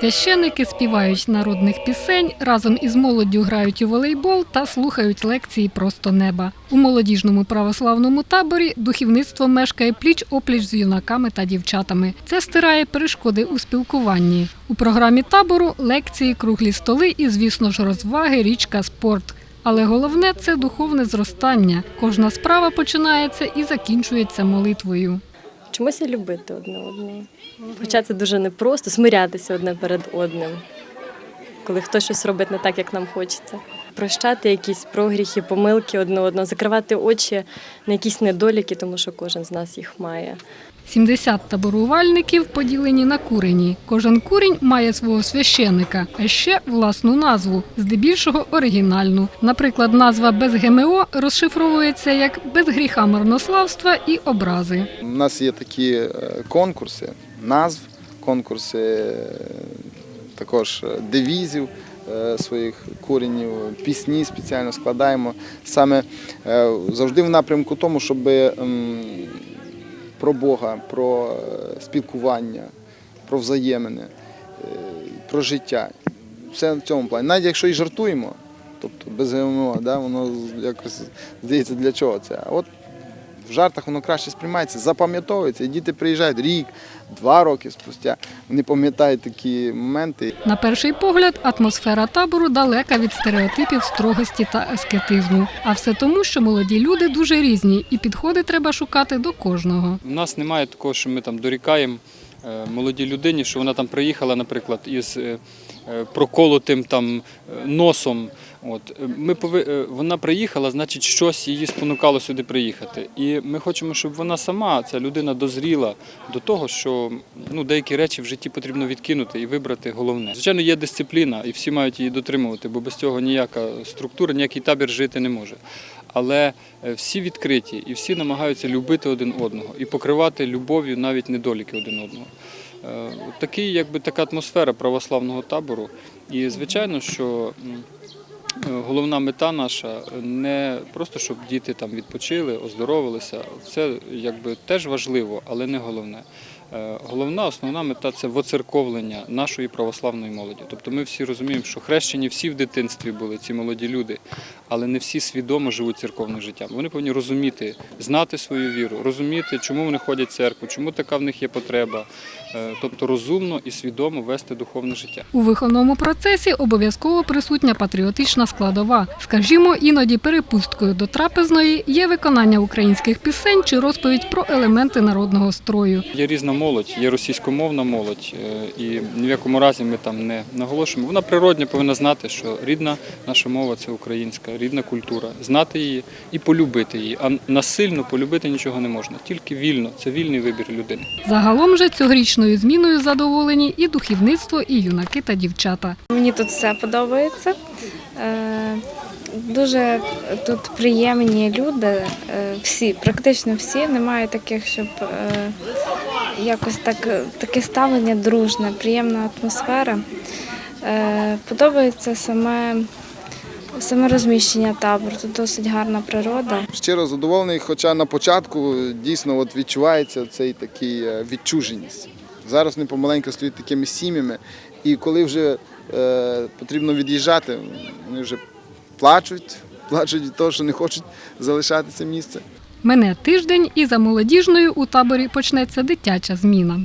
Священники співають народних пісень, разом із молоддю грають у волейбол та слухають лекції просто неба. У молодіжному православному таборі духовництво мешкає пліч опліч з юнаками та дівчатами. Це стирає перешкоди у спілкуванні. У програмі табору лекції, круглі столи і, звісно ж, розваги, річка, спорт. Але головне це духовне зростання. Кожна справа починається і закінчується молитвою. І любити одне одного. Хоча це дуже непросто смирятися одне перед одним, коли хтось щось робить не так, як нам хочеться. Прощати якісь прогріхи, помилки одне одного, закривати очі на якісь недоліки, тому що кожен з нас їх має. 70 таборувальників поділені на курені. Кожен курінь має свого священика, а ще власну назву, здебільшого оригінальну. Наприклад, назва без ГМО розшифровується як без гріха марнославства і образи. У нас є такі е, конкурси назв, конкурси е, також е, девізів е, своїх коренів, пісні спеціально складаємо. Саме е, завжди в напрямку тому, щоб про Бога, про спілкування, про взаємини, про життя. Все в цьому плані. Навіть якщо і жартуємо, тобто без ГМО, да, воно якось здається для чого це. От в жартах воно краще сприймається, запам'ятовується. І діти приїжджають рік, два роки спустя. Вони пам'ятають такі моменти. На перший погляд, атмосфера табору далека від стереотипів строгості та аскетизму. А все тому, що молоді люди дуже різні, і підходи треба шукати до кожного. У нас немає такого, що ми там дорікаємо е, молодій людині, що вона там приїхала, наприклад, із е, е, проколотим там носом. От е, ми пови... е, вона приїхала, значить, щось її спонукало сюди приїхати. І ми хочемо, щоб вона сама, ця людина, дозріла до того, що ну, деякі речі в житті потрібно відкинути і вибрати головне. Звичайно, є дисципліна, і всі мають її дотримувати, бо без цього ніяка структура, ніякий табір жити не може. Але е, всі відкриті і всі намагаються любити один одного і покривати любов'ю навіть недоліки один одного. Такий, якби така атмосфера православного табору. І звичайно, що головна мета наша не просто щоб діти там відпочили, оздоровилися. Це якби теж важливо, але не головне. Е, Головна основна мета це воцерковлення нашої православної молоді. Тобто ми всі розуміємо, що хрещені всі в дитинстві були, ці молоді люди, але не всі свідомо живуть церковним життям. Вони повинні розуміти, знати свою віру, розуміти, чому вони ходять в церкву, чому така в них є потреба. Е, Тобто розумно і свідомо вести духовне життя. У виховному процесі обов'язково присутня патріотична складова. Скажімо, іноді перепусткою до трапезної є виконання українських пісень чи розповідь про елементи народного строю. Є різна молодь, є російськомовна молодь, е, і ні в якому разі ми там не наголошуємо. Вона природньо повинна знати, що рідна наша мова це українська, рідна культура, знати її і полюбити її. А насильно полюбити нічого не можна, тільки вільно. Це вільний вибір людини. Загалом же цьогорічною зміною задоволені і духовництво, і юнаки та дівчата. Мені тут все подобається. Е, Дуже тут приємні люди, е, всі, практично всі. Немає таких, щоб якось так, таке ставлення дружне, приємна атмосфера. Е, Подобається саме, саме розміщення табору. Тут досить гарна природа. Щиро задоволений, хоча на початку дійсно от відчувається цей такий е, відчуженість. Зараз вони помаленьку стають такими сім'ями, і коли вже е, потрібно від'їжджати, вони вже плачуть, плачуть від того, що не хочуть залишати це місце. Мене тиждень, і за молодіжною у таборі почнеться дитяча зміна.